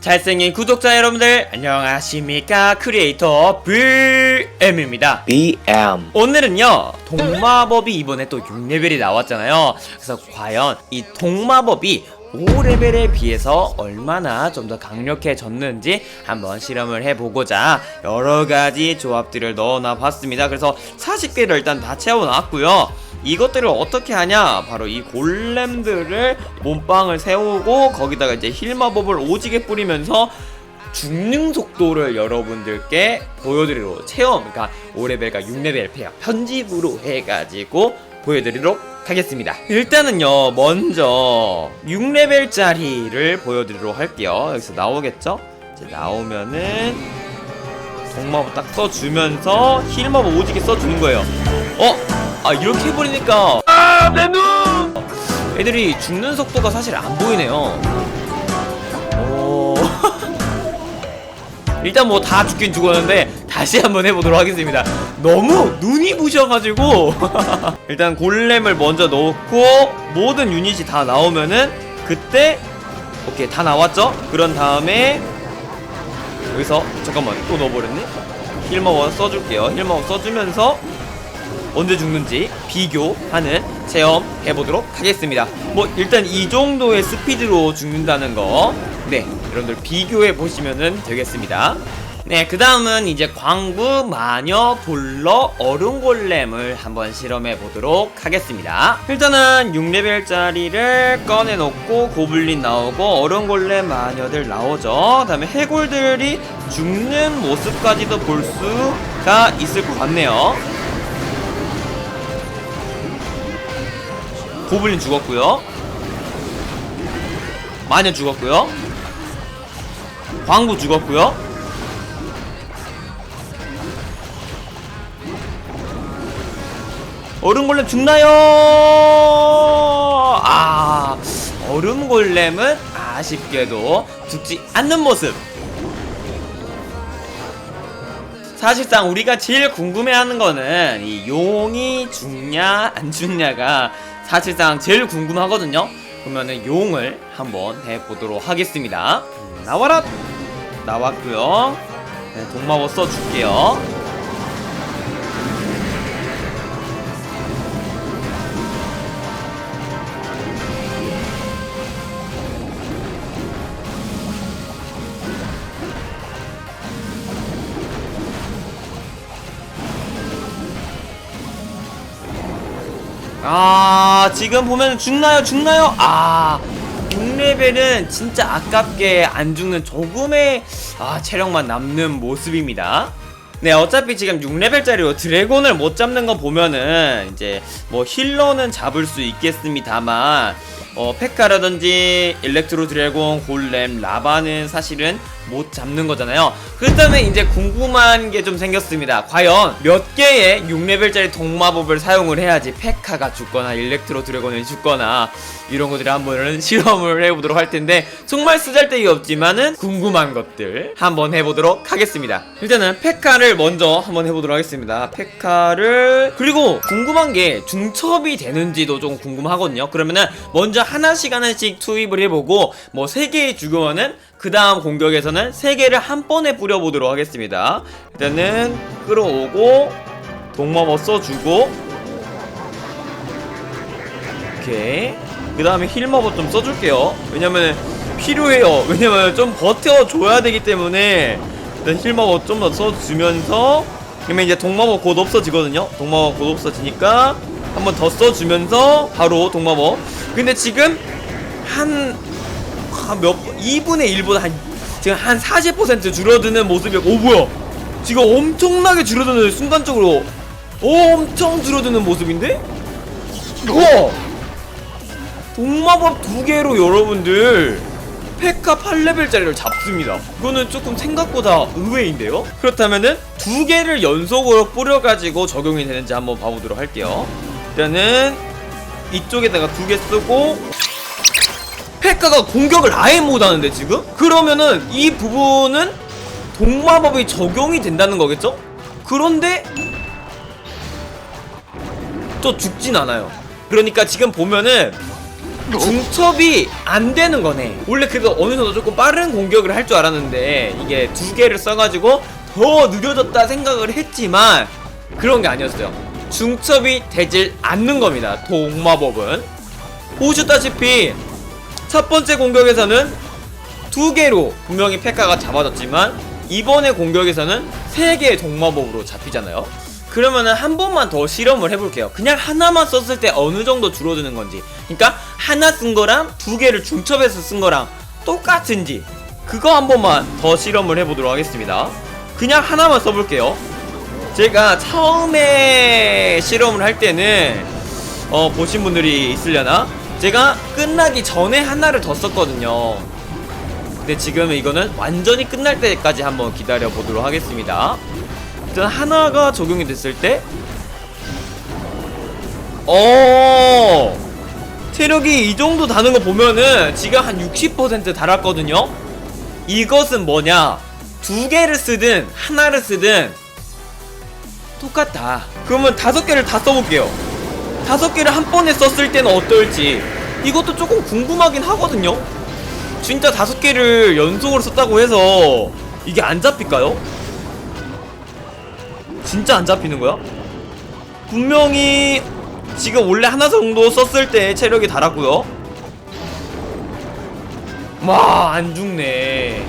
잘생긴 구독자 여러분들 안녕하십니까? 크리에이터 BM입니다. BM 오늘은요 동마법이 이번에 또 6레벨이 나왔잖아요. 그래서 과연 이 동마법이 5레벨에 비해서 얼마나 좀 더 강력해졌는지 한번 실험을 해보고자 여러가지 조합들을 넣어놔 봤습니다. 그래서 40개를 일단 다 채워놨고요. 이것들을 어떻게 하냐? 바로 이 골렘들을 몸빵을 세우고 거기다가 이제 힐 마법을 오지게 뿌리면서 죽는 속도를 여러분들께 보여드리도록 체험 그러니까 5레벨과 6레벨 페어 편집으로 해가지고 보여드리도록 하겠습니다. 일단은요 먼저 6레벨짜리를 보여드리도록 할게요. 여기서 나오겠죠? 이제 나오면은 동마법 딱 써주면서 힐마법 오지게 써주는 거예요. 어? 아 이렇게 해버리니까. 애들이 죽는 속도가 사실 안 보이네요 일단 뭐 다 죽긴 죽었는데 다시 한번 해보도록 하겠습니다. 너무 눈이 부셔가지고. 일단 골렘을 먼저 넣고 모든 유닛이 다 나오면은 그때 오케이 다 나왔죠? 그런 다음에 여기서 잠깐만 또 넣어버렸네? 힐마워 써줄게요. 힐마워 써주면서 언제 죽는지 비교하는 체험 해보도록 하겠습니다. 뭐 일단 이 정도의 스피드로 죽는다는 거네 여러분들 비교해 보시면 되겠습니다 네, 그 다음은 이제 광부, 마녀, 볼러, 얼음골렘을 한번 실험해 보도록 하겠습니다. 일단은 6레벨짜리를 꺼내놓고 고블린 나오고 얼음골렘 마녀들 나오죠. 그 다음에 해골들이 죽는 모습까지도 볼 수가 있을 것 같네요. 고블린 죽었고요. 마녀 죽었고요. 광부 죽었고요. 얼음골렘 죽나요? 아, 얼음골렘은 아쉽게도 죽지 않는 모습. 사실상 우리가 제일 궁금해하는 거는 이 용이 죽냐 안 죽냐가 사실상 제일 궁금하거든요. 그러면은 용을 한번 해보도록 하겠습니다. 음, 나와라. 나왔고요. 네, 동마법 써줄게요. 아 지금 보면 죽나요? 죽나요? 아 6레벨은 진짜 아깝게 안 죽는 조금의 아 체력만 남는 모습입니다. 네 어차피 지금 6레벨짜리로 드래곤을 못 잡는 거 보면은 이제 뭐 힐러는 잡을 수 있겠습니다만 어 페카라든지 일렉트로 드래곤 골렘 라바는 사실은 못 잡는 거잖아요. 그렇다면 이제 궁금한 게 좀 생겼습니다. 과연 몇 개의 6레벨짜리 동마법을 사용을 해야지 페카가 죽거나 일렉트로 드래곤이 죽거나 이런 것들을 한번 실험을 해보도록 할 텐데 정말 쓰잘데기 없지만은 궁금한 것들 한번 해보도록 하겠습니다. 일단은 페카를 먼저 한번 해보도록 하겠습니다. 페카를 그리고 궁금한 게 중첩이 되는지도 좀 궁금하거든요. 그러면은 먼저 하나씩 하나씩 투입을 해보고 뭐세 개의 죽으면은 그 다음 공격에서는 세 개를 한 번에 뿌려보도록 하겠습니다. 일단은 끌어오고 동마법 써주고 오케이 그 다음에 힐마법 좀 써줄게요. 왜냐면 필요해요. 왜냐면 좀 버텨줘야 되기 때문에 일단 힐마법 좀 더 써주면서 그러면 이제 동마법 곧 없어지거든요. 동마법 곧 없어지니까 한 번 더 써주면서 바로 동마법 근데 지금 한, 한 몇, 2분의 1보다 한, 지금 한 40% 줄어드는 모습이고, 오, 뭐야! 지금 엄청나게 줄어드는, 순간적으로, 엄청 줄어드는 모습인데? 우와! 동마법 두 개로 여러분들, 페카 8레벨짜리를 잡습니다. 이거는 조금 생각보다 의외인데요? 그렇다면은 두 개를 연속으로 뿌려가지고 적용이 되는지 한번 봐보도록 할게요. 일단은 이쪽에다가 두 개 쓰고 페카가 공격을 아예 못하는데 지금? 그러면은 이 부분은 동마법이 적용이 된다는 거겠죠? 그런데 또 죽진 않아요 그러니까 지금 보면은 중첩이 안 되는 거네. 원래 그래도 어느 정도 조금 빠른 공격을 할 줄 알았는데 이게 두 개를 써가지고 더 느려졌다 생각을 했지만 그런 게 아니었어요. 중첩이 되질 않는 겁니다. 동마법은 보셨다시피 첫 번째 공격에서는 두 개로 분명히 페카가 잡아졌지만 이번에 공격에서는 세 개의 동마법으로 잡히잖아요. 그러면은 한 번만 더 실험을 해볼게요. 그냥 하나만 썼을 때 어느 정도 줄어드는 건지. 그러니까 하나 쓴 거랑 두 개를 중첩해서 쓴 거랑 똑같은지. 그거 한 번만 더 실험을 해보도록 하겠습니다. 그냥 하나만 써볼게요. 제가 처음에 실험을 할 때는 어 보신 분들이 있으려나? 제가 끝나기 전에 하나를 더 썼거든요. 근데 지금 이거는 완전히 끝날 때까지 한번 기다려 보도록 하겠습니다. 일단 하나가 적용이 됐을 때, 어 체력이 이 정도 다는 거 보면은 지금 한 60% 달았거든요. 이것은 뭐냐? 두 개를 쓰든 하나를 쓰든 똑같다. 그러면 다섯 개를 다 써볼게요. 다섯 개를 한 번에 썼을 때는 어떨지 이것도 조금 궁금하긴 하거든요. 진짜 다섯 개를 연속으로 썼다고 해서 이게 안 잡힐까요? 진짜 안 잡히는 거야? 분명히 지금 원래 하나 정도 썼을 때 체력이 달았고요. 와, 안 죽네.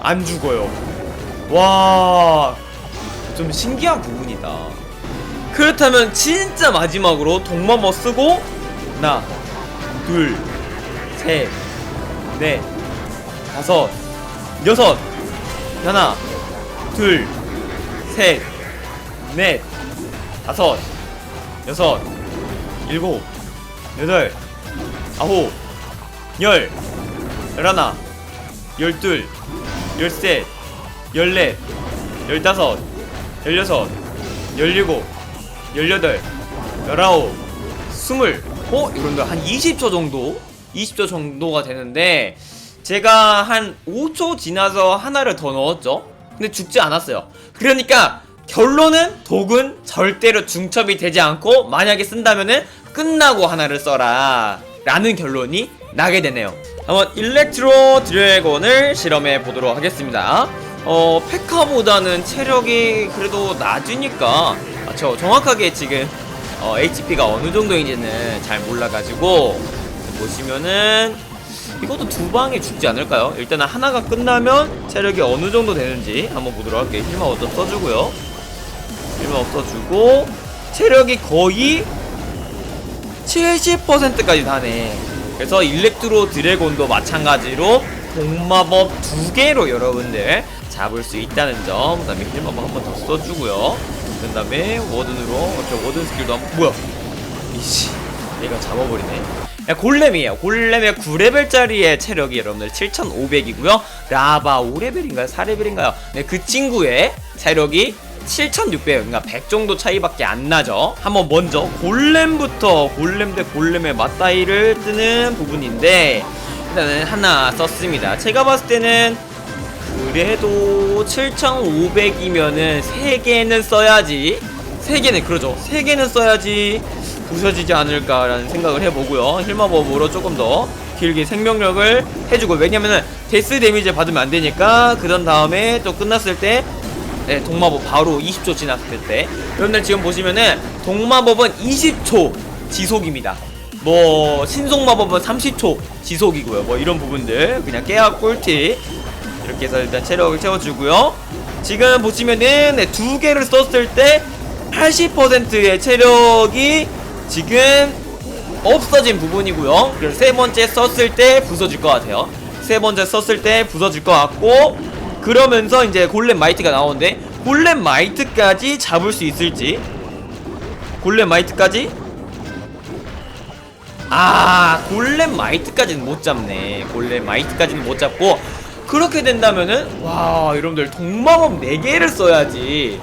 안 죽어요. 와, 좀 신기한 부분이다. 그렇다면 진짜 마지막으로 동마머 쓰고? 하나, 둘, 셋, 넷, 다섯, 여섯, 하나, 둘, 셋, 넷, 다섯, 여섯, 일곱, 여덟, 아홉, 열, 열하나, 열둘, 열셋, 열넷, 열다섯, 열여섯, 열일곱, 열여덟, 열아홉, 스물. 어? 이런데 한 20초 정도? 20초 정도가 되는데 제가 한 5초 지나서 하나를 더 넣었죠. 근데 죽지 않았어요. 그러니까 결론은 독은 절대로 중첩이 되지 않고 만약에 쓴다면은 끝나고 하나를 써라 라는 결론이 나게 되네요. 한번 일렉트로 드래곤을 실험해 보도록 하겠습니다. 어, 페카보다는 체력이 그래도 낮으니까 아, 저 정확하게 지금 어, HP가 어느 정도인지는 잘 몰라가지고 보시면은 이것도 두 방에 죽지 않을까요? 일단은 하나가 끝나면 체력이 어느 정도 되는지 한번 보도록 할게요. 힐마 어떤 써주고요. 힐마 없어주고 체력이 거의 70%까지 다네. 그래서 일렉트로 드래곤도 마찬가지로 동마법 두 개로 여러분들 잡을 수 있다는 점. 그 다음에 힐마법 한 번 더 써주고요. 그 다음에 워든으로 이렇게 워든 스킬도 한 뭐야? 이씨 얘가 잡아버리네. 야, 골렘이에요. 골렘의 9레벨짜리의 체력이 여러분들 7,500이고요. 라바 5레벨인가요? 4레벨인가요? 네, 그 친구의 체력이 7,600, 그러니까 100 정도 차이밖에 안 나죠. 한번 먼저 골렘부터 골렘 대 골렘의 맞다이를 뜨는 부분인데 일단은 하나 썼습니다. 제가 봤을 때는 그래도 7,500이면은 3개는 써야지. 3개는 그러죠. 3개는 써야지 부서지지 않을까라는 생각을 해보고요. 힐마법으로 조금 더 길게 생명력을 해주고 왜냐면은 데스 데미지 받으면 안 되니까 그런 다음에 또 끝났을 때 네, 동마법 바로 20초 지났을 때. 여러분들 지금 보시면은 동마법은 20초 지속입니다. 뭐 신속마법은 30초 지속이고요. 뭐 이런 부분들 그냥 깨야 꿀팁 이렇게 해서 일단 체력을 채워주고요. 지금 보시면은 네, 두 개를 썼을 때 80%의 체력이 지금 없어진 부분이고요. 그리고 세 번째 썼을 때 부서질 것 같아요. 세 번째 썼을 때 부서질 것 같고 그러면서 이제 골렘 마이트가 나오는데 골렘 마이트까지 잡을 수 있을지 골렘 마이트까지 아 골렘 마이트까지는 못 잡네 골렘 마이트까지는 못 잡고 그렇게 된다면은 와 여러분들 동마법 4개를 써야지.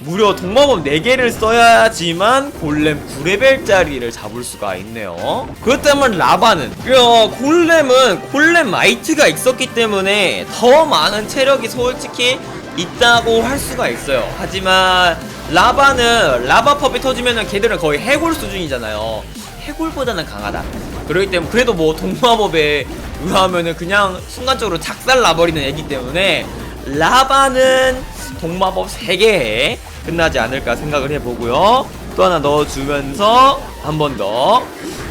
무려 동마법 4개를 써야지만 골렘 9레벨짜리를 잡을 수가 있네요. 그렇다면 라바는? 야, 골렘은 골렘 마이트가 있었기 때문에 더 많은 체력이 솔직히 있다고 할 수가 있어요. 하지만 라바는 라바 펍이 터지면은 걔들은 거의 해골 수준이잖아요. 해골보다는 강하다 그렇기 때문에 그래도 뭐 동마법에 의하면은 그냥 순간적으로 작살 나버리는 애기 때문에 라바는 동마법 3개에 끝나지 않을까 생각을 해보고요. 또 하나 넣어주면서 한 번 더.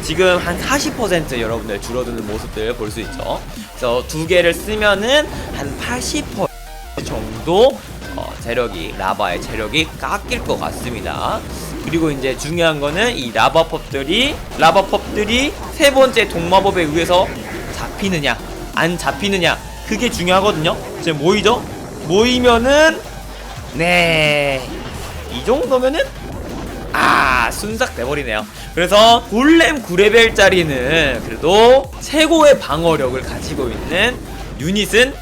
지금 한 40% 여러분들 줄어드는 모습들 볼 수 있죠. 그래서 두 개를 쓰면은 한 80% 정도 어, 체력이 라바의 체력이 깎일 것 같습니다. 그리고 이제 중요한 거는 이 라바 펍들이 라바 펍들이 세 번째 동마법에 의해서 잡히느냐 안 잡히느냐 그게 중요하거든요. 지금 모이죠? 모이면은 네. 이 정도면은 아 순삭 돼버리네요 그래서 골렘 9레벨짜리는 그래도 최고의 방어력을 가지고 있는 유닛은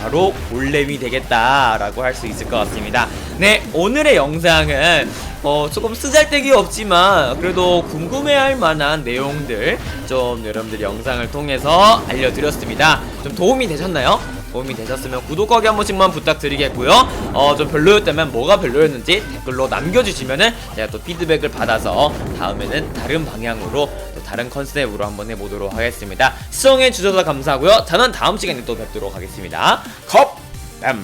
바로 골렘이 되겠다라고 할 수 있을 것 같습니다 네 오늘의 영상은 어 조금 쓰잘데기 없지만 그래도 궁금해할 만한 내용들 좀 여러분들 영상을 통해서 알려드렸습니다 좀 도움이 되셨나요? 도움이 되셨으면 구독하기 한 번씩만 부탁드리겠고요. 어, 좀 별로였다면 뭐가 별로였는지 댓글로 남겨주시면은 제가 또 피드백을 받아서 다음에는 다른 방향으로 또 다른 컨셉으로 한번 해보도록 하겠습니다. 시청해주셔서 감사하고요. 저는 다음 시간에 또 뵙도록 하겠습니다. 컵!